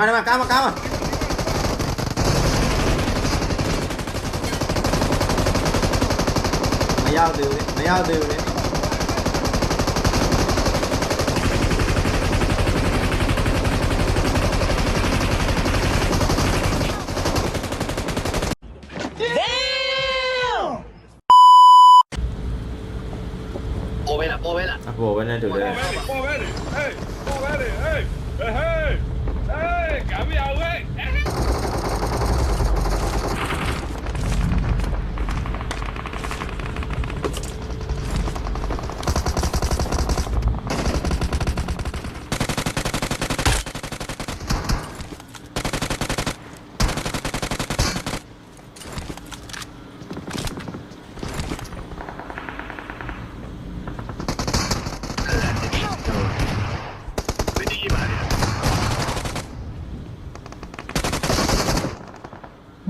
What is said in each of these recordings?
မှာဒီမှာကားမကားမမရောက်သေးဘူးလေမရောက်သေးဘူးလေပေါ်ပဲလား ပေါ်ပဲလား အပေါ်ပဲနဲ့တူတယ် ပေါ်ပဲလေဟေးပေါ်ပဲလေဟေးဟေးဟေးဟေးကမ်းရဝဲ ဘယ်ဒီပါလဲ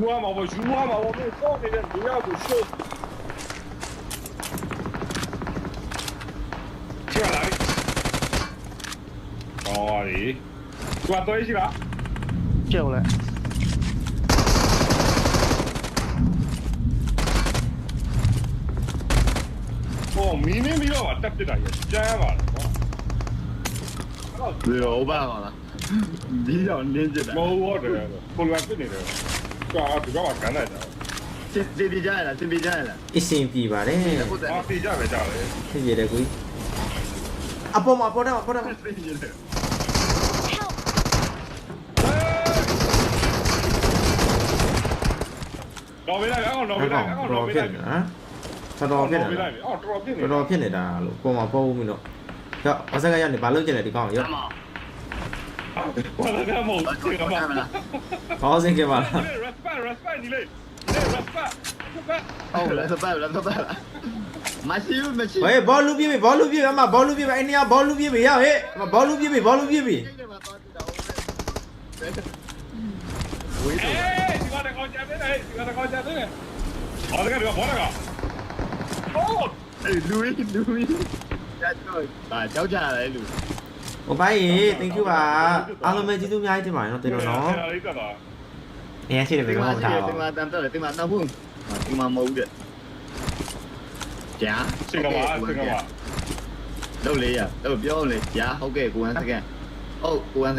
ယူရမှာပေါ့ယူရမှာပေါ့ပြီးစောနေတဲ့လူရောက်ကိုရှုပ်ချလာလိုက်ဟောရီကွာတော့ရှိလားကျော်လဲဟောမင်းနေပြီးတော့တက်ပြစ်တာရကျန်းရပါလားကွာအဲ့ဘယ်ရောပါလားဒီတော့နင်းကြတာတော့မောဟုတ်တယ်ကိုလွန်ပြစ်နေတယ် ကွာဒီကမှကန်လိုက်တာစစ်စစ်ပြကြရလားစစ်ပြကြရလားအစင်ပြေပါတယ်ဟုတ်တယ်အာပြေကြပဲကြတယ်ဖြစ်ပြေတယ်ကွီအပေါ်မှာပေါ်တယ်မှာပေါ်တယ်မှာစစ်ပြကြတယ်တော့ပြလိုက်အောင်တော့ပြအဲ့လိုက်ကောင်အောင်တော်တော့ပြဖြစ်လိုက်နေဟမ်တော်တော်ဖြစ်နေပြလိုလားက်အော်တော်ပြစ်နေတော်တော်ဖြစ်နေတာလို့ပေါ်မှာပေါ်ဦးမင်းတော့ကြောက်အစကရနေဘာလုပ်ချင်လဲဒီကောင်ရောအမောဘာလဲကမောအဒီကောကင်းမှာကမလားခေါင်းစင်ကပါလား respect respect ဒီလေ respect respect ဟုတ်လားသပတ်လားသပတ်လားမရှိဘူးမရှိဟေးဘောလူပြေးပြီဘောလူပြေးပြီအမဘောလူပြေးပြီအဲ့နေရာဘောလူပြေးပြီရဟေးအမဘောလူပြေးပြီဘောလူပြေးပြီဝေးအေးတော့ဒီကတော့ကောင်းကြတယ်ဟဲ့ဒီကတော့ကောင်းကြတယ်ဟောတကယ်တော့ဘောရကအော်အေးလူကြီးလူကြီးရတော့ဒါကြောက်ကြတယ်လူဟိုဘိုင်းရေ thank you ပါအားလုံးပဲကျေးဇူးအများကြီးတင်ပါတယ်နော်တင်တော့နော် လေးကတော့အရင်ရှိတယ်ဘယ်တော့မှမထားတင်ဘူးမှာတမ်းတော့တင်မှာတော့ဘူးတင်မှာမဟုတ်တဲ့ကြာစင်ကပါစင်ကပါတော့လေရတော့ပြောလေကြာဟုတ်ကဲ့ကိုဟန်စကန်ဟုတ်ကိုဟန်စ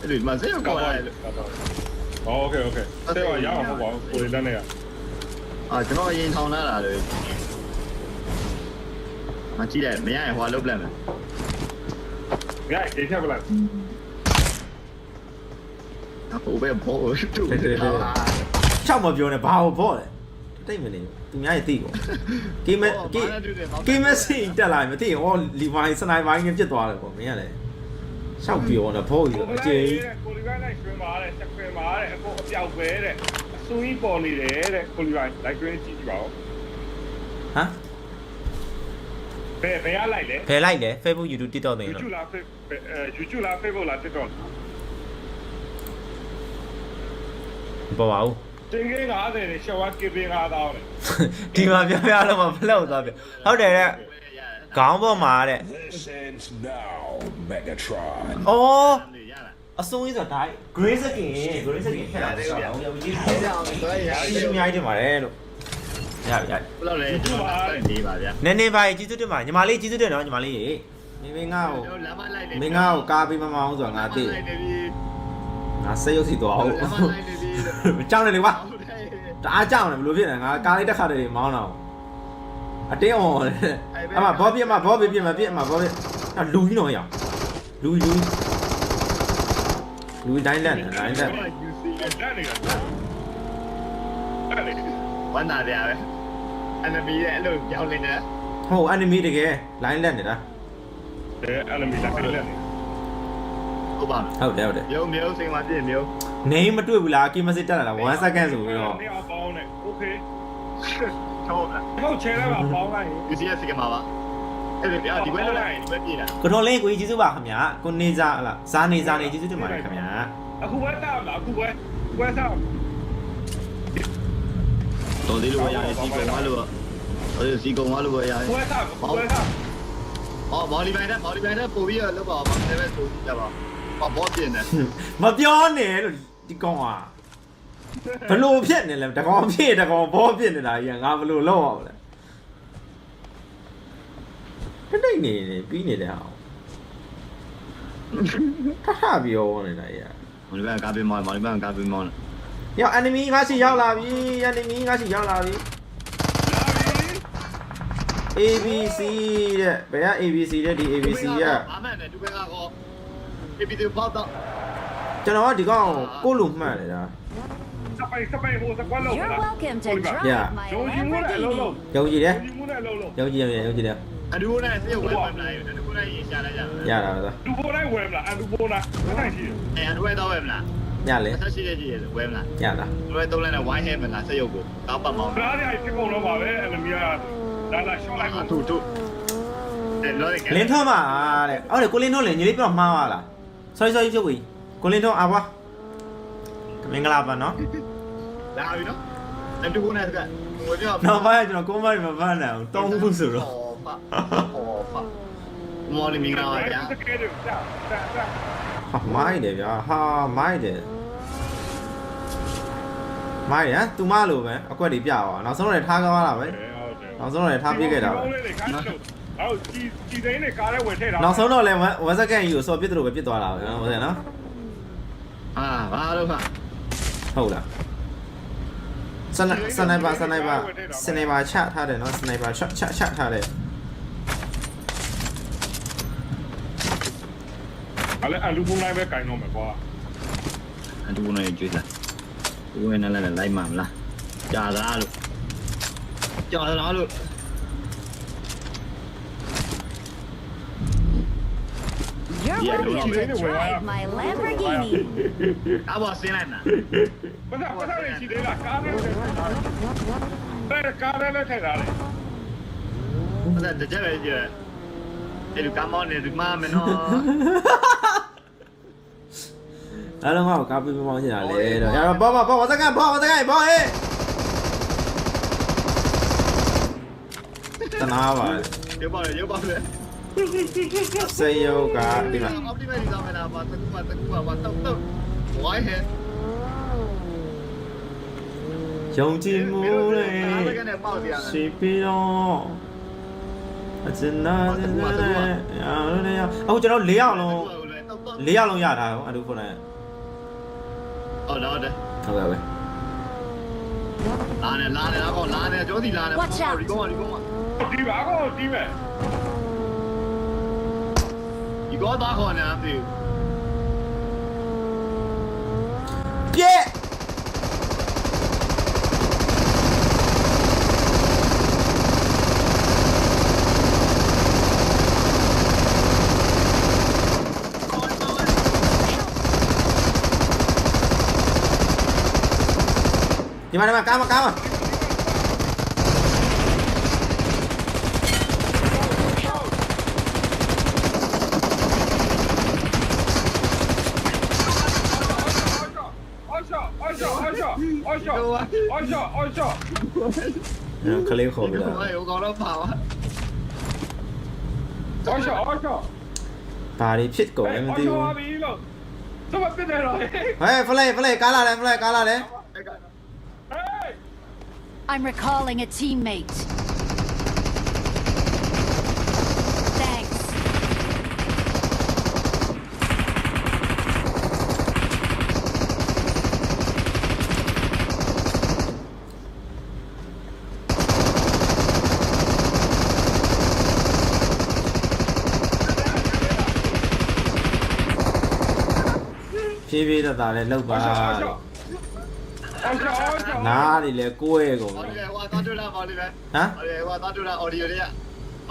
မှမပြောခိုးကောင်းနေတာ ဟိုမောင်မကိုကိုမောင်ဘာမှပြေနော်အမကောက်ကိုကောက်နေတော့ကိုရကြလာတယ်ကိုဘာကိုပြန်ကြည့်အဲ့စိတ်ညစ် အော်ဆေးရောက်ခေါ်ရမှာပါလာဘူး တော့ပါခေါ်လိုက်တော့အော်မဟုတ်လက်အဲ့ဒီမှာစိတ်ကောက်လိုက် โอเคโอเคတဲ့ရအောင်မဟုတ်ပါဘူးကိုယ်လည်းနဲ့ရ အာကျွန်တော်ရင်ထောင်လာတာလေမကြည့်လိုက်မရရင်ဟွာလုတ်ပလိုက်မယ် ငါအိတ်ထက်ပလိုက် အခုပဲဘောတူ ချောက်မပြောနဲ့ဘာကိုပေါ့လဲတိတ်မနေသူများရဲ့တိကိုကိမကိကိမစီတက်လာမသိဟောလီဝိုင်းစနိုက်ဝိုင်းနဲ့ပြစ်သွားတယ်ပေါ့မင်းကလည်း ချောက်ပြောနေဖို့ကြီးအကျေးကိုလီပိုင်းလိုက်ဆွဲပါတဲ့ချက်ခွဲပါတဲ့အခုအပြောက်ပဲတဲ့အဆူကြီးပေါ်နေတယ်တဲ့ကိုလီပိုင်းလိုက်တွင်းကြည့်ကြည့်ပါဦးဟမ်ဘယ်ဘယ်ရလိုက်လဲဖယ်လိုက်တယ် Facebook YouTube TikTok တွေနော် YouTube လား Facebook အဲ YouTube လား Facebook လား TikTok ပေါ်ပါဘူးတင်ကြီး90နဲ့ရှော့ဝါကစ်ပင်း9000နဲ့ဒီမှာပြပြလို့မဖလောက်သွားပြဟုတ်တယ်တဲ့ ခေါင်းပေါ်မှာတဲ့ This ends now, Megatron. အော်ရလားအစုံကြီးဆိုတာ grey skin grey skin ထက်လာတယ်ဆောင်းရောက်ကြီးအဲ့ဒါအောင်တော့ရကျေးဇူးအများကြီးတင်ပါတယ်လို့ရပြီရပြီဘယ်လိုလဲကျွန်တော်နေပါဗျာနည်းနည်းပါကျေးဇူးတင်ပါညီမလေးကျေးဇူးတင်နော်ညီမလေးရေမင်းမင်းငါ့ကိုကျွန်တော်လမ်းမလိုက်နေမင်းငါ့ကိုကားပေးမမအောင်ဆိုတာငါသိလိုက်နေပြီငါစိတ်ရုပ်စီသွားဟုတ်လမ်းမလိုက်နေပြီကြောက်နေလေကွာဟုတ်တယ်တအားကြောက်နေဘယ်လိုဖြစ်နေငါကားလေးတစ်ခါတည်းမောင်းတော့အတင်းအောင်လေ အအမဘောပြစ်အမဘောပြစ်ပြစ်မပြစ်အမဘောပြစ်အလူကြီးတော့ရအောင်လူလူလူတိုင်းလက်နဲ့တိုင်းလက်ယူစီတက်နေတာတက်နေတယ်ဝမ်းသာကြရပဲအန်မီရဲ့အဲ့လိုကြောင်းနေတယ်ဟို enemy တကယ် line လက်နေတာအဲ့လိုမျိုးတက်နေတယ်ဟုတ်ပါဟုတ်တယ်ဟုတ်တယ်မျိုးမျိုးစိန်မှာပြည့်မျိုးနေမတွေ့ဘူးလားကီမစစ်တက်လာတာ1 second ဆိုပြီးတော့နေ ဟုတ်လားဟုတ်ချဲလိုက်ပါပေါင်းလိုက် UCS စကမှာပါအဲ့ဒီဗျာဒီဘက်လောက်လိုက်ဒီဘက်ပြေးလာကိုတော်လေးကိုကြီးကျေးဇူးပါခင်ဗျာကိုနေစားဟလားဇာနေစားနေကျေးဇူးတင်ပါတယ်ခင်ဗျာအခုဝက်တောက်လားအခုဝက်ဝက်တောက်တော်သေးလို့ရရင်စီကုံမလို့တော်သေးစီကုံမလို့ရရင်ဝက်တောက်ဝက်တောက်အော်ဘော်လီဘိုင်နဲ့ဘော်လီဘိုင်နဲ့ပို့ပြီးတော့လောက်ပါအောင်ဆယ်ပဲဆိုကြပါဘောဘောပြင်းတယ်မပြောနဲ့လို့ဒီကောင်က ဘလို့ဖြစ်နေလဲတကောင်ဖြစ်တကောင်ဘောဖြစ်နေတာကြီးငါဘလို့လောက်အောင်လဲတတိတ်နေနေပြီးနေတဲ့ဟာထထပြောနေတာကြီးဘော်လီဘိုင်ကာပီမော်ဘော်လီဘိုင်ကာပီမော်ရောက် enemy ငါရှိရောက်လာပြီ enemy ငါရှိရောက်လာပြီ ABC တဲ့ဘယ်က ABC တဲ့ဒီ ABC ကဘာမှနဲ့သူကကောပြပြပေါတော့ကျွန်တော်ကဒီကောင်ကိုလိုမှတ်နေတာ စပိုင်စပိုင်ဟိုစကွက်လုံး You're welcome to drive Yeah. my ဂျုံဂျီမိုးနဲ့အလုံးလုံး Lamborghini. ယုံကြည်တယ်ဂျုံဂျီမိုးနဲ့အလုံးလုံးယုံကြည်တယ်ယုံကြည်တယ်အဒူနဲ့စေဝဲမလာရင်အဒူနဲ့ရင်ရှာလိုက်ကြရတာပဲလူပေါ်တိုင်းဝဲမလားအလူပေါ်လားတိုင်းရှိတယ်အဲအဒူနဲ့တော့ဝဲမလားညလေဆက်ရှိတဲ့ကြီးဝဲမလားညတာသူတို့သုံးလိုက်တဲ့ wine head မလားစက်ရုပ်ကိုကောက်ပတ်မောင်းဘရားတွေဖြစ်ကုန်တော့ပါပဲအလမီယာလာလာရှော့လိုက်ပါထူထူတယ်လို့ကလင်းထွန်းပါတဲ့ဟုတ်တယ်ကိုလင်းထွန်းလေညီလေးပြောမှားသွားလား sorry sorry ဖြုတ်ပြီကိုလင်းထွန်းအာဘွားမင်္ဂလာပါနော် လာပြီနော်အဒူနဲ့ကဝဲပြောနောက်ပိုင်းကျွန်တော်ကိုမရီမပန်းနိုင်အောင်တောင်းဖို့ဆိုတော့ဟောပါဟောပါမော်လီမင်္ဂလာပါဗျာတကယ်တော့ကြာကြာကြာဟာမိုက်တယ်ဗျာဟာမိုက်တယ်မိုက်ရသူမလိုပဲအကွက်တွေပြသွားနောက်ဆုံးတော့လည်းထားကားလာပဲဟုတ်တယ်နောက်ဆုံးတော့လည်းထားပြေးခဲ့တာပဲဟုတ်ကြည်ကြည်သိန်းနဲ့ကားထဲဝင်ထည့်တာနောက်ဆုံးတော့လည်းဝက်စကန်ကြီးကိုစော်ပြစ်တယ်လို့ပဲပြစ်သွားတာပဲနော်ဟုတ်တယ်နော်အာဘာလို့ခဟုတ်လား စနစနိုက်ပါစနိုက်ပါစနိုက်ပါချထားတယ်နော်စနိုက်ပါချချချထားတယ်အဲ့လည်းအလူပုံလိုက်ပဲကင်တော့မယ်ကွာအဒူနဲ့ကြွေးလာဒီဝဲနဲ့လည်းလိုက်မှာမလားကြာလားလို့ကြာလားလို့ You're Yeah, welcome don't to know. drive my Lamborghini. အဘောဆင်းလိုက်နာဘာသာဘာသာလေးရှိသေးလားကားထဲထည့်တာတဲ့ကားထဲလည်းထည့်တာလေဘာသာတကြပဲကြည့်အဲ့ဒီကမောင်းနေဒီမှာမနော်အဲ့လုံးကကားပြပြမောင်းနေတာလေတော့ရတော့ဘောဘောဘောဝက်စကန်ဘောဝက်စကန်ဘောဟေးတနာပါရုပ်ပါလေရုပ်ပါလေ စေယုတ်ကဒီမှာအော်ဒီမဲ့ဒီသားမလားပါတကူပါတကူပါတော့တော့ဝိုင်းဟဲ့ယုံကြည်မှုလေရှိပြီးတော့အစနာတဲ့အားရအခုကျွန်တော်၄ယောက်လုံး၄ယောက်လုံးရထားတော့အတူခုနကဟောတော့တယ်ဟုတ်ကဲ့ပဲလာနေလာနေတော့လာနေကြောစီလာနေဒီကောင်ဒီကောင်ဒီပါကောဒီမဲ့ဒီ ကောင်သားခေါ်နေပြီပြည့်ဒီမှာဒီမှာကားမကားမ အော်ရှောအော်ရှောအော် ရှောအော်ရှောအော်ရှောအော်ရှောခလေးခေါ်ဒီပြီးကောင်တော့ကကောင်တော့ပါဝါအော်ရှောအော်ရှောဘာတွေဖြစ်ကုန်လဲမသိဘူးအော်ရှောပါပြီလို့တော့ပြတယ်တော့ဟေးဟဲ့ဖလိုက်ဖလိုက်ကားလာတယ်ဖလိုက်ကားလာတယ် I'm recalling a teammate. ဖြည်းဖြည်းတသာလဲလောက်ပါအော်ရှော့အော်ရှော့အော်ရှော့နားတွေလဲကိုယ်ရဲ့ကုန်ဟောပြီဒီဟိုသွားတွေ့တာဟောဒီပဲဟမ်ဟောဒီဟိုသွားတွေ့တာ audio တွေက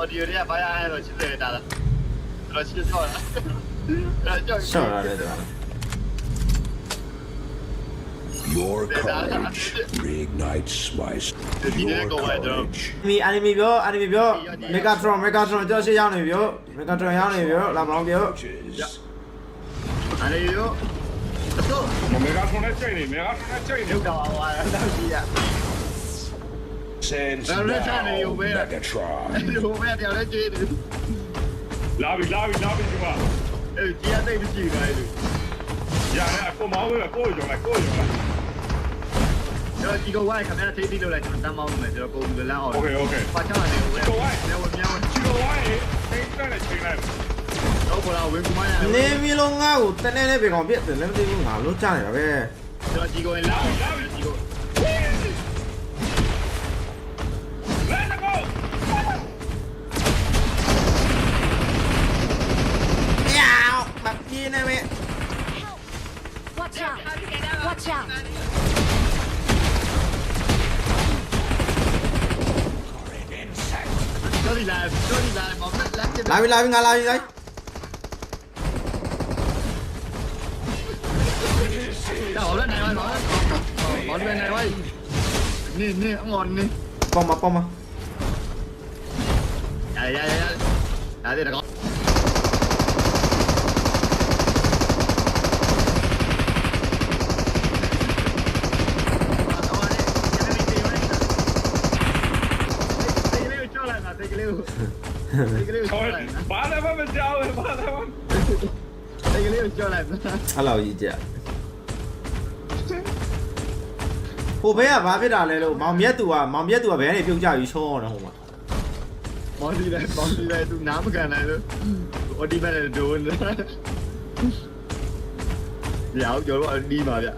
audio တွေကဘာရအဲ့တော့ချစ်တယ်တာလားအဲ့တော့ချစ်တော့လားအဲ့တော့ရှော့ရတယ်တော့ Your courage reignites my s- Did he your go away, though? courage. မီအနီမီပြောအနီမီပြောမေဂါထရွန်မေဂါထရွန်ကြောက်ရှိရောက်နေပြောမေဂါထရွန်ရောက်နေပြောလာမအောင်ပြော Coaches. အဲ့ ဒီရောတော့မေဂါထွန်နဲ့ချိန်နေမေဂါထွန်နဲ့ချိန်နေရုပ်တော့ဟောတော့ကြီးရ Sends Now, now, let's have it, you bear. Megatron. ဒီဟိုဘက်ပြောင်းလဲကြည့်တယ်လာပြီလာပြီလာပြီဒီမှာအဲ့ကြီးရသိမရှိဘူးလေရတယ်အကိုမောင်းဝဲကိုရုံလိုက်ကိုရုံလိုက်ကျွန်တော်ဒီကဝိုင်းခမရထိပ်ပြီးလို့လိုက်ကျွန်တော်တမ်းမောင်းမယ်ကျွန်တော် 너 왼쪽만 네미롱하고 때네네 배가 비했대 램디는 안 놓잖아요 왜 저지고 일라 지고 야오 막히네 왜 Watch out! Watch out! Sorry, lad. Sorry, lad. Lad, lad, lad. မောင်လည်းနိုင်ပါနေနေအငေါ်နေပေါမပေါမရရရရဒါတဲ့တော့ဟောဘာလည်းမကြောက်ဘူးဘာလည်းမအဲ့လောက်ကြီးကြ ဟိုဘဲကဘာဖြစ်တာလဲလို့မောင်မြက်သူကမောင်မြက်သူကဘယ်ကနေပြုတ်ကြပြီးရှောင်းနေဟိုမှာမော်ဒီလည်းမော်ဒီလည်းသူနားမကန်နိုင်လို့အော်ဒီမဲ့ဒိုးနေရောက်ကျော်တော့အဒီပါဗျ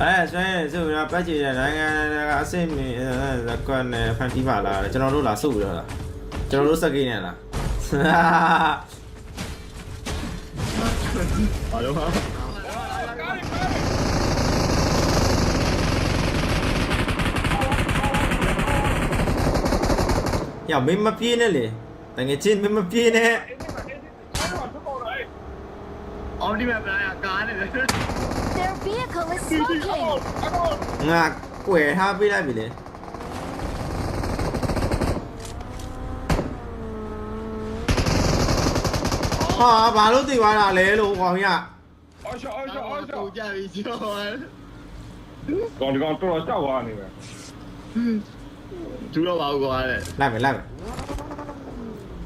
အဲဆိုရင်ဆိုတော့ပတ်ကြည့်တဲ့နိုင်ငံကအစ်စ်မင်းကွန်နဲ့ဖန်တီးပါလားကျွန်တော်တို့လာစုပြီးတော့လားကျွန်တော်တို့စကိနေလားဘာလို့ ဟာ။ယောမင်းမပြေးနဲ့လေ။တကယ်ချင်းမင်းမပြေးနဲ့အော်ဒီမဲ့ပလာကားနေတယ် Their vehicle is smoking! ။ငါကွယ်ထားပေးလိုက်ပြီလေ။ဟာဘာလို့သိသွားတာလဲလို့ကောင်ရအော်ရှော့အော်ရှော့အော်ရှော့တူကြပြီကျော်ကောင်ဒီကောင်တော်တော်ကြောက်သွားနေပဲ သူတော့ပါဘူးကွာတဲ့ ။လိုက်မယ်လိုက်မယ်။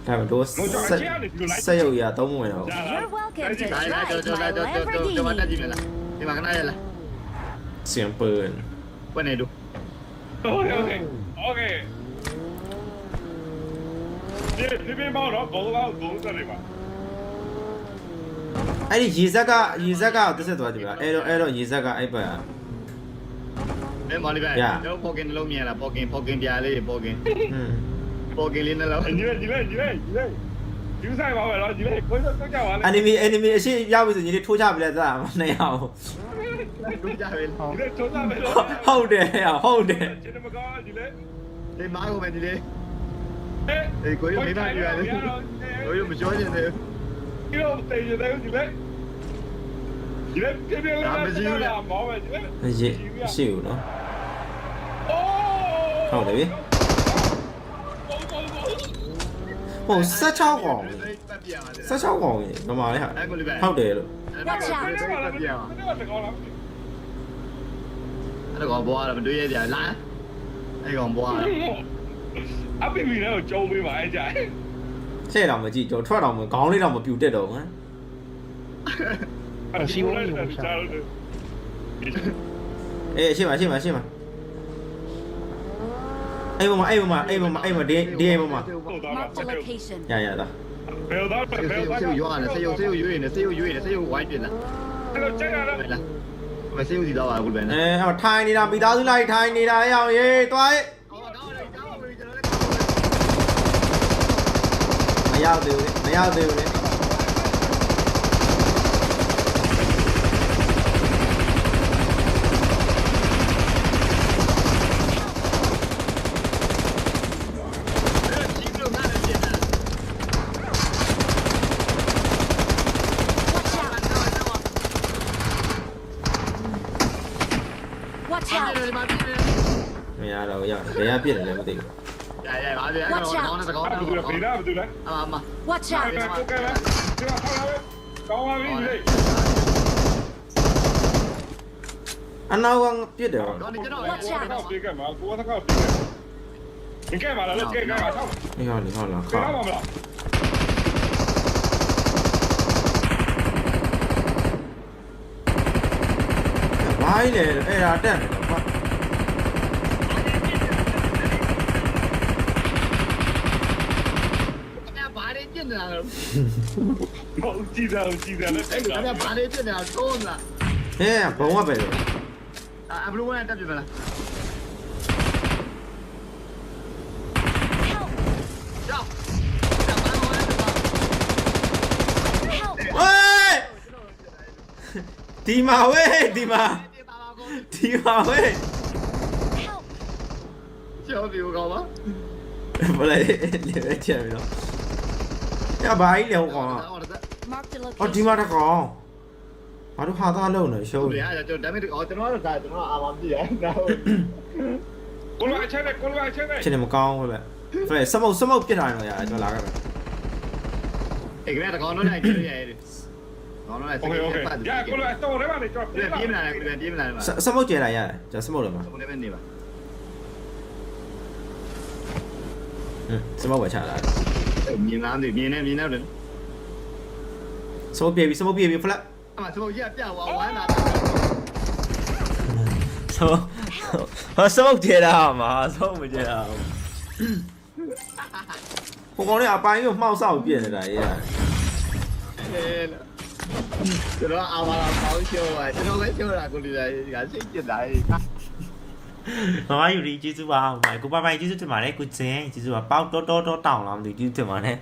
ဒါပေမဲ့တို့ဆက်ရုပ်ရသုံးမဝင်တော့ You're welcome to လာလာ drive ကျော်ကျော်လာ my ကျော်ကျော်ကျော်မတက်ကြည့် Lamborghini! မလားဒီမှာခဏရလား ။เสียงปืน ဘယ်နေတူ โอเคโอเคโอเคဒီဒီပြင်ပေါ့တော့ဘောကောဂုံးစတယ်ပါ ။အဲ့ဒီရေဇက်ကရေဇက်ကတစ်ဆက်သွားကြည့်ပါ။အဲ့တော့အဲ့တော့ရေဇက်ကအဲ့ပတ် အဲမော်လီပဲတော့ပေါ်ကင်လုံးမြင်လားပေါ်ကင်ပေါ်ကင်ပြားလေးပေါ်ကင်။ဟွန်းပေါ်ကင်လေးနှလုံးညီလေးညီလေးညီလေးညီလေးယူဆိုင်ပါပဲတော့ညီလေးကိုယ်တော့ကြောက်ပါလေ enemy enemy အရှိရောက်ပြီဆိုရင်ဒီထိုးချပြလိုက်သားမနေအောင်တူကြပြီညီလေးချုံးသားပဲလို့ဟုတ်တယ်ဟုတ်တယ်ကျင်းမကောညီလေးဒီမားကိုပဲဒီလေးအေးအေးကိုရမိသားပြရတယ်ကိုရမပြောချင်တယ်ဒီလိုတေးရတယ်ညီလေးညီလေးပြပြလေးမောပဲညီလေးရေရှိဘူးနော်အိုး ဟုတ်တယ်ဗျဟို16កောင်ပတ်ပြရပါတယ်16កောင်ကြီးမမလေးဟာဟုတ်တယ်လို့ Watch out. ပတ်ပြရမှာတကောလားအဲ့ကောင်ဘွားတော့မတွေ့ရကြလားအဲ့ကောင်ဘွားအပီမီလည်းကြုံပေးပါအဲ့ကြိုင်ဆဲ့တော့မကြည့်တော့ထွက်တော့မခေါင်းလေးတော့မပြူတက်တော့ဟမ်အရှိဝလို့ရှာလို့အေးရှင်းပါရှင်းပါရှင်းပါ အဲ့မမအဲ့မမအဲ့မမအဲ့မဒီဒီအဲ့မမဟုတ်သားပါ Mark the location. ရရတာဘယ်တော့ဆေးဘယ်တော့ဆေးရွာနေဆေးဆေးရွေးနေဆေးရွေးနေဆေးဝိုင်းပြင်လာအဲ့လိုချိန်ရတော့ပဲလားမဆေးဦးစီတော့ပါဘူးပဲအဲနော်အဲ့ထိုင်နေတာမိသားစုလိုက်ထိုင်နေတာအေးအောင်ရေးတွားရေးဟောကောင်းတယ်ကောင်းပြီကျွန်တော်လည်းမရောက်သေးဘူးလေမရောက်သေးဘူးလေ out! တယ်ဒီမှာပြတယ်မရတော့ရဘယ်ကပြစ်တယ်လဲမသိဘူးရရပါပြီအဲ့တော့ကောင်းတဲ့ကောင်းအဲ့တဲ့ဒါဘယ်လိုလဲဘယ်လိုလဲအာမ Watch အဲ့ out! ဒါကိုကဲလားဒီမှာဆောင်းလာပဲကောင်းပါပြီလေအနောက်ကပြစ်တယ်ဟောကောင်းနေကျွန်တော် Watch out ပြေကမှာကိုကတော့ပြေကင်ကဲပါလားလေကဲကဲပါဆောင်းအေးဟောလေဟောလာခါခါပါမလားဘိုင်းလေအဲ့ဒါတက်တယ်ကွာ ခင်ဗျာဘာ တွေပြစ်နေတာလဲဟောကြည့်တယ်ကြည့်တယ်လေအဲ့ခင်ဗျာဘာတွေပြစ်နေတာသုံးလားဟဲ့ဘုံကပဲလေအဘလူးဝင်တက်ပြမလား Help! ကြောက်ကြောက်ဘာလို့လဲတော့ Help! ဝေးဒီမှာဝေးဒီမှာဒီပါပါကိုဒီမှာဝေး Help! ကျော်ပြကောပါဘယ်လဲလေပဲချင်ပြီနော် ရဘိုင်းလေဟောကောင် Marked a အော်ဒီ location. မှာတကောင်ဘာလို့ဟာသားလုံးနေရှုံး ဟုတ် နေ ရကျွန်တော်ဒါမဲ့ကျွန်တော်တို့ဒါကျွန်တော်အာမပြည့်ရနော် ကိုလိုအချက်နဲ့ကိုလိုအချက်နဲ့ ဖြစ်နေမကောင်းဘူးပဲဖဲစမုတ်စမုတ်ပြစ်ထားရင်တော့ရတယ်ကျွန်တော်လာခဲ့မယ် အဲ့ခင်ဗျာကောင်းတော့နိုင်ကြည့်ရတယ်ကောင်းတော့နိုင် โอเคโอเคရကိုလိုအတော့ရဲပါလေကြောက် ပြေးပြေးမလာနဲ့ပြေးမလာနဲ့ပါ စမုတ်ကျဲလာရတယ်ကျွန်တော်စမုတ်လို့မှာ ဘုံလည်းပဲနေပါ စမုတ်ပဲချလာတယ် မြင်လားမြင်နေမြင်နေတယ် စမုတ်ပြေပြီစမုတ်ပြေပြီဖလက် အမသူရပြဝဝမ်းလာ စမု တ်ဟာစမုတ်ကျဲလာမှာစမုတ်မကျဲလာဘူးဟိုကောင်လေးအပိုင်းကိုမှောက်ဆောက်ပြစ်နေတာရေးရတယ်ကျွန်တော်အာမလာပေါင်းချိုးပါကျွန်တော်ပဲချိုးတာကိုလူတွေကစိတ်ပြစ်တာလေ မမယူရီကျေးဇူးပါဟိုမှာကိုပိုင်ပိုင်ကျေးဇူးတင်ပါတယ်ကိုကျင်းကျေးဇူးပါပေါက်တော်တော်တော်တောင်းလာမသိကျေးဇူးတင်ပါတယ်